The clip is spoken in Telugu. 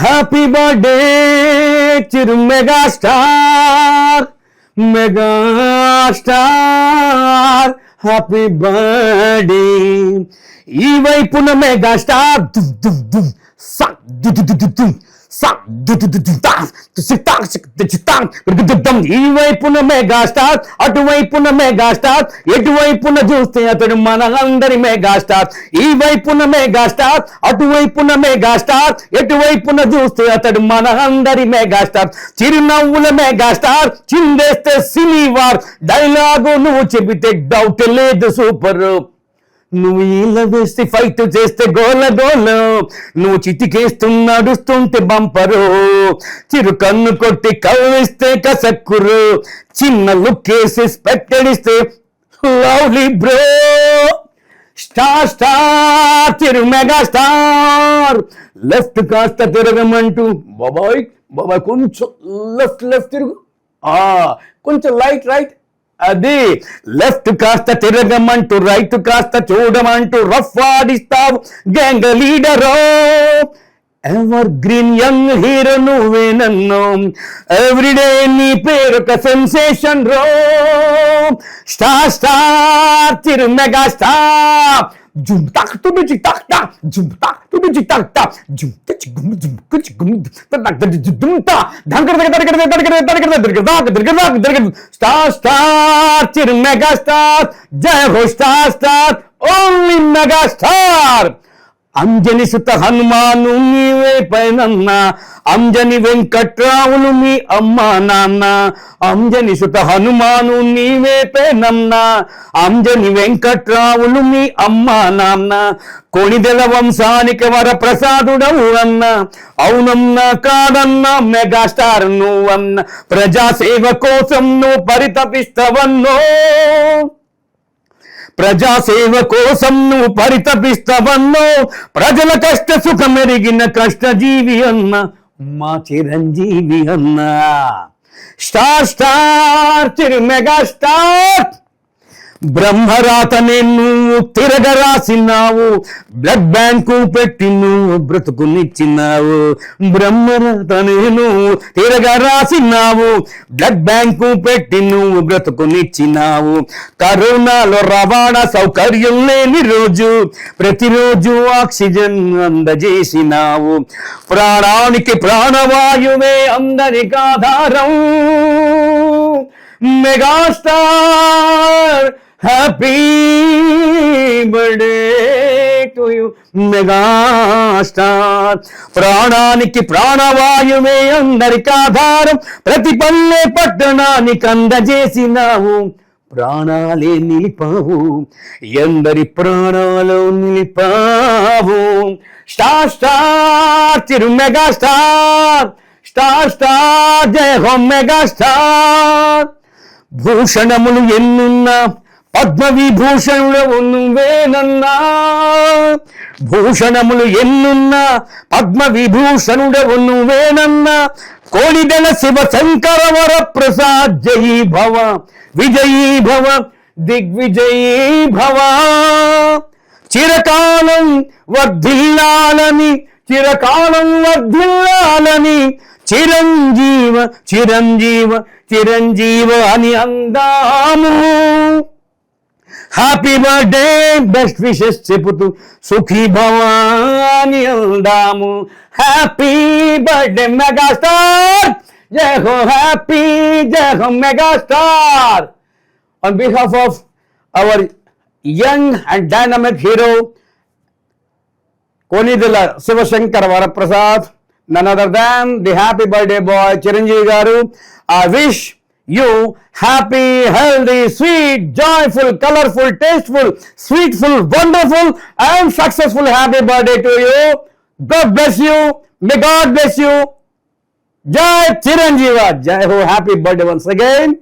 Happy birthday Chiru mega star mega star happy birthday ఈ వైపున మెగా స్టార్ దుమ్ దుమ్ దుమ్ సక్ దుమ్ దుమ్ దుమ్ ఈ వైపున మెగా స్టార్ అటువైపున మెగా స్టార్ ఎటువైపున చూస్తే అతడు మన అందరి మెగా స్టార్ ఈ వైపున మెగా స్టార్ అటువైపున మెగా స్టార్ ఎటువైపున చూస్తే అతడు మన అందరి మెగా స్టార్ చిరునవ్వుల మెగా స్టార్ చిందేస్తే సినీ వార్. డైలాగు నువ్వు చెబితే డౌట్ లేదు సూపర్. నువ్వు ఈల వేసి ఫైట్ చేస్తే గోల గోల. నువ్వు చితికేస్తూ నడుస్తుంటే బంపరు చిరు కన్ను కొట్టి కవ్విస్తే కసక్కురు. చిన్న లుక్ వేసి స్పెక్టడిస్తే లవ్లీ బ్రో! స్టార్ స్టార్ తిరు మెగా స్టార్. లెఫ్ట్ కాస్త తిరగమంటూ బాబాయ్ బాబాయ్ కొంచెం లెఫ్ట్ లెఫ్ట్ తిరుగు. ఆ కొంచెం లైట్ రైట్ అది లెఫ్ట్ కాస్త తిరగమంటూ రైట్ కాస్త చూడమంటూ రఫ్ ఆడిస్తావు గ్యాంగ్ లీడరో ఎవర్ గ్రీన్ యంగ్ హీరో నువ్వే నన్ను. ఎవ్రీడే నీ పేరు ఒక సెన్సేషన్ రో. స్టార్ స్టార్ తిరు మెగా స్టార్ झुमताक तो बिज़ी ताक ता झुमताक तो बिज़ी तक ता तक झुम जुम कुछ गुम तड़क दड़ झुमता धन कर धंग कर धंग कर धंग कर धंग कर दाग धंग कर दाग धंग कर स्टार स्टार चिर मेगा स्टार जय हो star star only mega star Anjani సుత హనుమాను నీవే పైనన్న అంజని వెంకట్రావులు మీ అమ్మ నాన్న. అంజని సుత హనుమాను నీవే పైనన్న అంజని వెంకట్రావులు మీ అమ్మ నాన్న. కొణిదెల వంశానికి వర ప్రసాదుడవు అన్న అవునన్న కాదన్న మెగాస్టార్ నువ్వన్న. ప్రజాసేవ కోసం నువ్వు పరితపిస్తవన్నో. ప్రజాసేవ కోసం నువ్వు పరితపిస్తావన్నో ప్రజల కష్ట సుఖమెరిగిన కష్టజీవి అన్న మా చిరంజీవి అన్న. Star star Chiru mega star బ్రహ్మరాత నువ్వు తిరగరాసినావు. బ్లడ్ బ్యాంకు పెట్టి నువ్వు బ్రతుకునిచ్చినావు. బ్రహ్మరాత నేను తిరగరాసినావు. బ్లడ్ బ్యాంకు పెట్టి నువ్వు బ్రతుకునిచ్చినావు. కరోనాలో రవాణా సౌకర్యం లేని రోజు ప్రతిరోజు ఆక్సిజన్ అందజేసినావు. ప్రాణానికి ప్రాణవాయువే అందరికి ఆధారం. Megastar happy birthday to you megastar ప్రాణానికి ప్రాణవాయువే అందరికి ఆధారం. ప్రతి పల్లె పట్టణానికి అందజేసినావు. ప్రాణాలే నిలిపావు. ఎందరి ప్రాణాలు నిలిపావు. స్టార్ స్టార్ తిరు మెగా స్టార్ స్టార్ స్టార్ జయ హో మెగా స్టార్ భూషణములు ఎన్నున్నా పద్మ విభూషణుడు నువ్వేనన్నా భూషణములు ఎన్నున్నా పద్మ విభూషణుడవు నువ్వేనన్నా కోడిదెల శివ శంకర వర ప్రసాద్ జయీ భవ విజయీ భవ దిగ్విజయీ భవ. చిరకాలం వర్ధిల్లాలని చిరకాలం వర్ధిల్లాలని చిరంజీవ చిరంజీవ చిరంజీవ అని అందాము. హ్యాపీ బర్త్డే బెస్ట్ విషెస్ చెబుతూ సుఖీ భవాని అందాము. హ్యాపీ బర్త్డే మెగాస్టార్ జై హో హ్యాపీ జై హో megastar on behalf of our young and dynamic hero Konidela Sivasankar Varaprasad none other than the happy birthday boy Chiranjeevi garu. I wish you happy healthy sweet joyful colourful tasteful sweetful wonderful and successful happy birthday to you. God bless you. May God bless you. జై చిరంజీవ. జై హో హ్యాపీ బర్త్డే వన్స్ అగైన్.